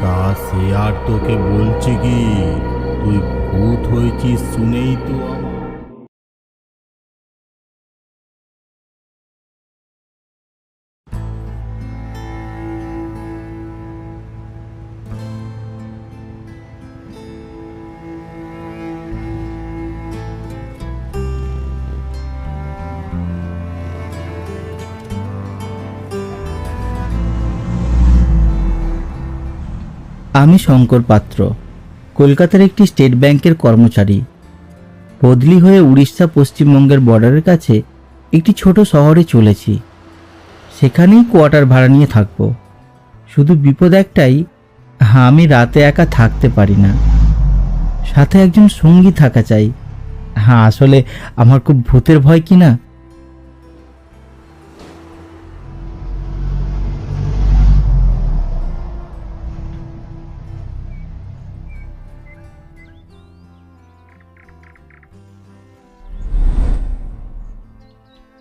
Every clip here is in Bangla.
তা সে আর তোকে বলছে কি? তুই ভূত হয়েছিস শুনেই তো আমার আমি শঙ্কর পাত্র, কলকাতার একটি স্টেট ব্যাংকের কর্মচারী। বদলি হয়ে উড়িষ্যা পশ্চিমবঙ্গের বর্ডারের কাছে একটি ছোট শহরে চলেছি। সেখানেই কোয়ার্টার ভাড়া নিয়ে থাকব। শুধু বিপদ একটাই হ্যাঁ আমি রাতে একা থাকতে পারি না। সাথে একজন সঙ্গী থাকা চাই। হ্যাঁ আসলে আমার খুব ভূতের ভয় কি না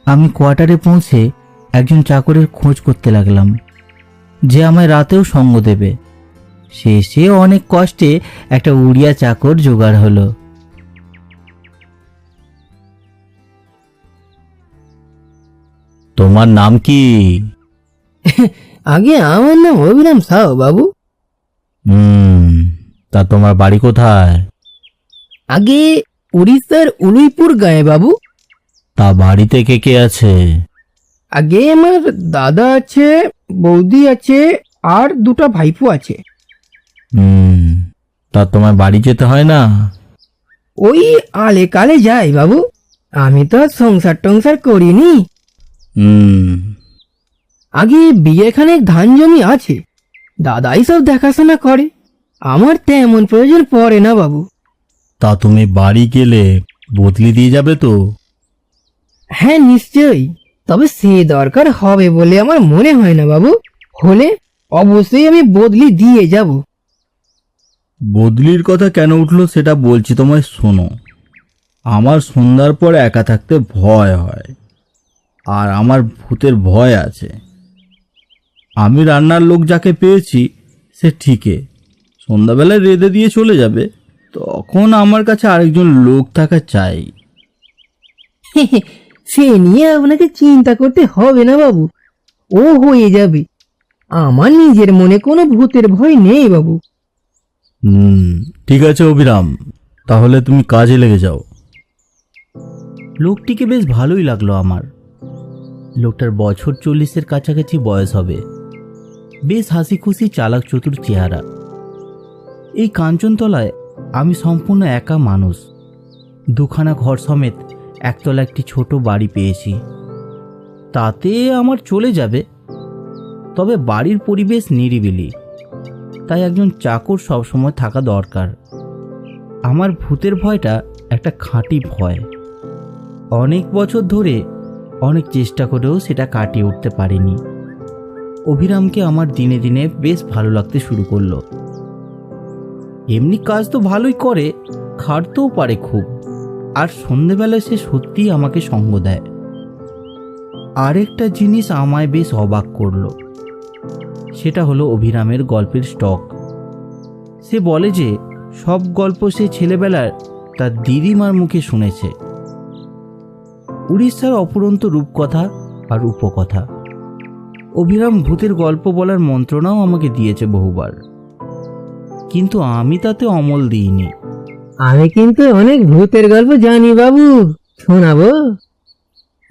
আমি কোয়ার্টারে পৌঁছে একজন চাকরের খোঁজ করতে লাগলাম। যে আমায় রাতেও সঙ্গ দেবে। শেষে অনেক কষ্টে একটা উড়িয়া চাকর জোগাড় হলো। তোমার নাম কি? আগে আমার নাম অভিরাম সাউ বাবু। হুম তা তোমার বাড়ি কোথায়? আগে উড়িষ্যার উলুইপুর গায়ে বাবু। তা বাড়িতে কে কে আছে? আগে আমার দাদা আছে বৌদি আছে আর দুটো ভাইপো আছে। হুম তা তোমার বাড়ি যেতে হয় না? ওই আলে কালে যাই বাবু আমি তো আর সংসার টংসার করিনি। হুম। আগে বিয়েখানেক ধান জমি আছে দাদাই সব দেখাশোনা করে আমার তেমন প্রয়োজন পড়ে না বাবু। তা তুমি বাড়ি গেলে বদলি দিয়ে যাবে তো? হ্যাঁ নিশ্চয়ই। তবে সে দরকার হবে বলে আমার মনে হয় না বাবু। হলে অবশ্যই আমি বদলি দিয়ে যাব। বদলির কথা কেন উঠল সেটা বলছি তোমায় শোনো। আমার সন্ধ্যার পর একা থাকতে ভয় হয় আর আমার ভূতের ভয় আছে। আমি রান্নার লোক যাকে পেয়েছি সে ঠিকই। সন্ধ্যাবেলায় রেঁধে দিয়ে চলে যাবে তখন আমার কাছে আরেকজন লোক থাকা চাই। সে নিয়ে আপনাকে চিন্তা করতে হবে না বাবু। ও হয়ে যাবে। আমার নিজের মনে কোনো ভূতের ভয় নেই বাবু। হুম ঠিক আছে অভিরাম। তাহলে তুমি কাজে লেগে যাও। লোকটিকে বেশ ভালোই লাগল আমার। লোকটার বছর চল্লিশের কাছাকাছি বয়স হবে। বেশ হাসি খুশি চালাক চতুর চেহারা। এই কাঞ্চনতলায় আমি সম্পূর্ণ একা মানুষ। দুখানা ঘর সমেত একতলা একটি ছোট বাড়ি পেয়েছি। তাতে আমার চলে যাবে। তবে বাড়ির পরিবেশ নিরিবিলি। তাই একজন চাকর সবসময় থাকা দরকার। আমার ভূতের ভয়টা একটা খাঁটি ভয়। অনেক বছর ধরে অনেক চেষ্টা করেও সেটা কাটিয়ে উঠতে পারিনি। অভিরামকে আমার দিনে দিনে বেশ ভালো লাগতে শুরু করল। এমনি কাজ তো ভালোই করে, খাটতেও পারে খুব। আর সন্ধেবেলায় সে সত্যিই আমাকে সঙ্গ দেয়। আরেকটা জিনিস আমায় বেশ অবাক করল। সেটা হলো অভিরামের গল্পের স্টক। সে বলে যে, সব গল্প সে ছেলেবেলার তার দিদিমার মুখে শুনেছে। উড়িষ্যার অপুরন্ত রূপকথা আর উপকথা। অভিরাম ভূতের গল্প বলার মন্ত্রণাও আমাকে দিয়েছে বহুবার। কিন্তু আমি তাতে অমল দিইনি। আমি কিন্তু অনেক ভূতের গল্প জানি বাবু। শোনাবো?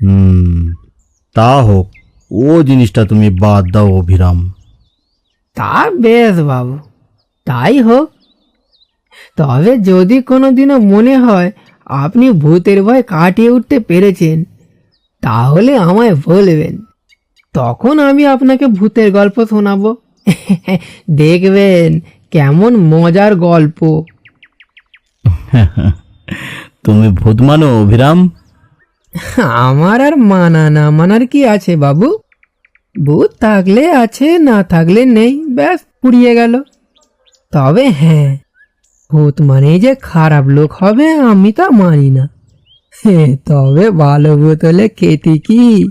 হুম তা হোক ও জিনিসটা তুমি বাদ দাও অভিরাম। তা বেশ বাবু তাই হোক। তবে যদি কোনোদিনও মনে হয় আপনি ভূতের ভয় কাটিয়ে উঠতে পেরেছেন তাহলে আমায় বলবেন। তখন আমি আপনাকে ভূতের গল্প শোনাবো। দেখবেন কেমন মজার গল্প। তুমি ভূত মানো অভিরাম? আমার আর মানা না, মানার কি আছে বাবু? ভূত থাকলে আছে, না থাকলে নেই, ব্যাস, পুড়িয়ে গেল। তবে হ্যাঁ ভূত মানে যে খারাপ লোক হবে, আমি তা মানি না। হ্যাঁ তবে ভালো ভূত হলে খেতি কি?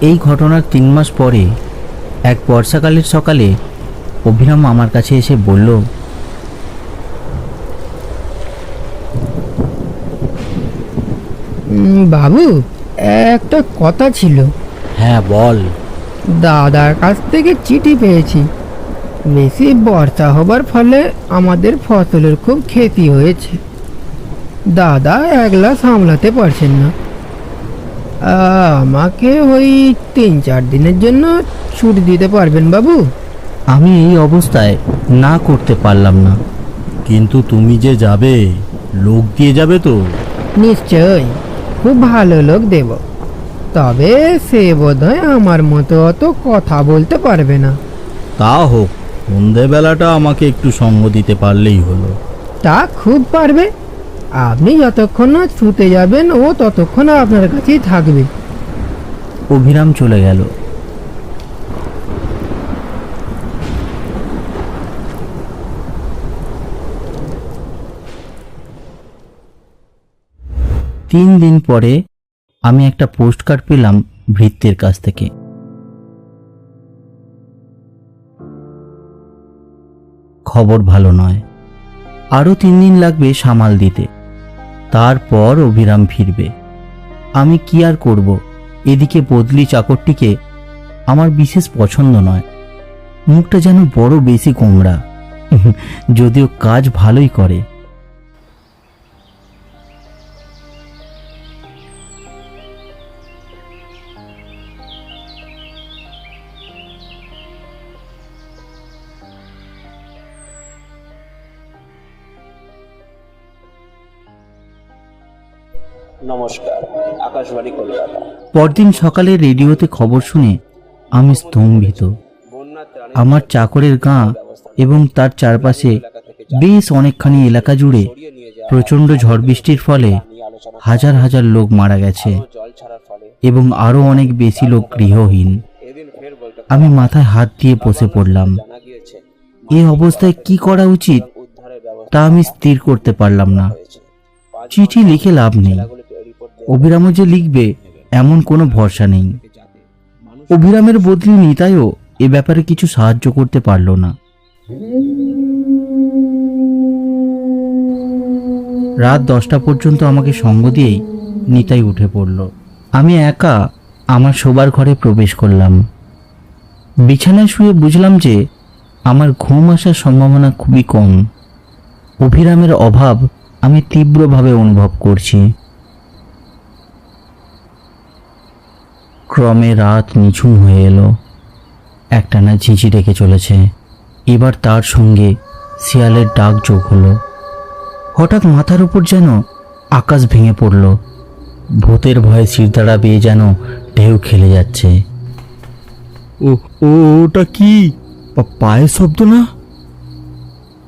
এই ঘটনার তিন মাস পরে এক বর্ষাকালের সকালে অভিরাম আমার কাছে এসে বলল বাবু একটা কথা ছিল। হ্যাঁ বল। দাদার কাছ থেকে চিঠি পেয়েছি। বেশি বর্ষা হবার ফলে আমাদের ফসলের খুব ক্ষতি হয়েছে। দাদা একলা সামলাতে পারছেন না। আমাকে ওই তিন চার দিনের জন্য ছুটি দিতে পারবেন বাবু। আমি এই অবস্থায় না করতে পারলাম না। কিন্তু তুমি যে যাবে লোক দিয়ে যাবে তো। নিশ্চয় খুব ভালো লোক দেব। তবে সে বোধহয় আমার মতো অত কথা বলতে পারবে না। তা হোক সন্ধেবেলাটা আমাকে একটু সঙ্গ দিতে পারলেই হলো। তা খুব পারবে। আপনি যতক্ষণ না ছুতে যাবেন, ও ততক্ষণ আপনার কাছেই থাকবে। অভিরাম চলে গেল। তিন দিন পরে আমি একটা পোস্ট কার্ড পেলাম ভৃত্যের কাছ থেকে। খবর ভালো নয়। আরও তিন দিন লাগবে সামাল দিতে। তারপর অভিরাম ফিরবে। আমি কি আর করব? এদিকে বদলি চাকরটিকে আমার বিশেষ পছন্দ নয়। মুখটা যেন বড় বেশি কোমড়া। যদিও কাজ ভালোই করে। নমস্কার, আকাশবাণী কলকাতা। পরদিন সকালে রেডিওতে খবর শুনে আমি স্তম্ভিত। আমার চাকরের গাঁ এবং তার চারপাশে বেশ অনেকখানি এলাকা জুড়ে প্রচণ্ড ঝড় বৃষ্টির ফলে হাজার হাজার লোক মারা গেছে এবং আরও অনেক বেশি লোক গৃহহীন। আমি মাথায় হাত দিয়ে বসে পড়লাম। এই অবস্থায় কি করা উচিত তা আমি স্থির করতে পারলাম না। চিঠি লিখে লাভ নেই। অভিরামও যে লিখবে, এমন কোনো ভরসা নেই। অভিরামের বদলি নিতাইও এ ব্যাপারে কিছু সাহায্য করতে পারল না। রাত দশটা পর্যন্ত আমাকে সঙ্গ দিয়েই নিতাই উঠে পড়ল। আমি একা আমার শোবার ঘরে প্রবেশ করলাম। বিছানায় শুয়ে বুঝলাম যে আমার ঘুম আসার সম্ভাবনা খুবই কম। অভিরামের অভাব আমি তীব্রভাবে অনুভব করছি। ক্রমে রাত নিঝুম হয়ে এলো। একটানা ঝিঁঝি ডেকে চলেছে। এবার তার সঙ্গে শিয়ালের ডাক যোগ হলো। হঠাৎ মাথার উপর যেন আকাশ ভেঙে পড়ল। ভূতের ভয়ে শিরদাঁড়া বেয়ে যেন ঢেউ খেলে যাচ্ছে। ও ও ওটা কি? পায়ের শব্দ না?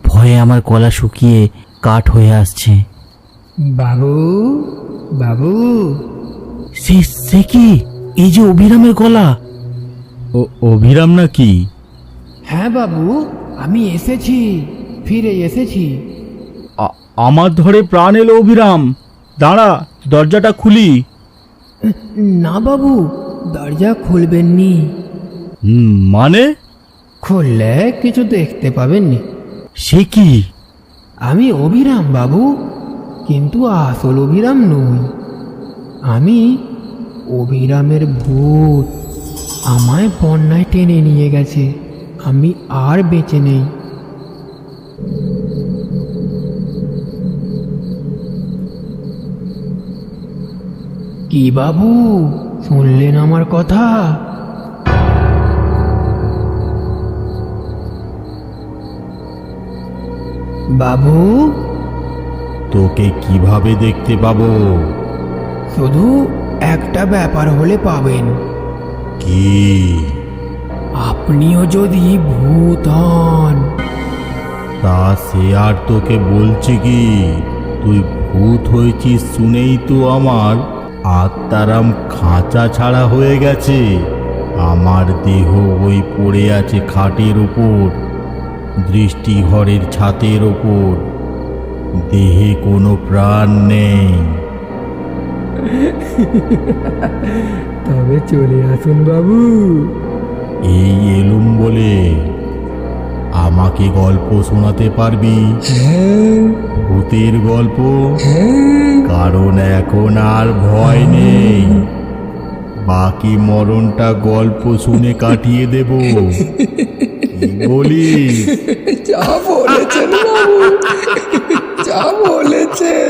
ভয়ে আমার গলা শুকিয়ে কাঠ হয়ে আসছে। বাবু বাবু। সে সে কি? এই যে অভিরামের গলা। ও অভিরাম না কি হ্যাঁ বাবু আমি এসেছি ফিরে এসেছি। আ- আমার ধরে প্রাণ এলো অভিরাম। দাঁড়া দরজাটা খুলি। না বাবু দরজা খুলবেন নি হুম, মানে? খুললে কিছু দেখতে পাবেননি। সে কি? আমি অভিরাম বাবু কিন্তু আসল অভিরাম নই। আমি অভিরামের ভূত। আমায় বন্যায় টেনে নিয়ে গেছে। আমি আর বেঁচে নেই। কি বাবু শুনলেন আমার কথা? বাবু? তোকে কীভাবে দেখতে পাবো? শুধু একটা ব্যাপার হলে পাবেন। কি? আপনিও যদি ভূত হন। তা সে আর তোকে বলছে কি? তুই ভূত হয়েছিস শুনেই তো আমার আত্মারাম খাঁচা ছাড়া হয়ে গেছে। আমার দেহ ওই পড়ে আছে খাটের ওপর দৃষ্টিঘরের ছাতের ওপর। দেহে কোনো প্রাণ নেই। তবে চলে আসুন বাবু। এই এলুম বলে আমাকে গল্প শোনাতে পারবি? হ্যাঁ। ভূতের গল্প? হ্যাঁ। কারণ এখন আর ভয় হ্যাঁ। নেই। বাকি মরণটা গল্প শুনে কাটিয়ে দেব। বলি যা বলেছেন যা বলেছেন।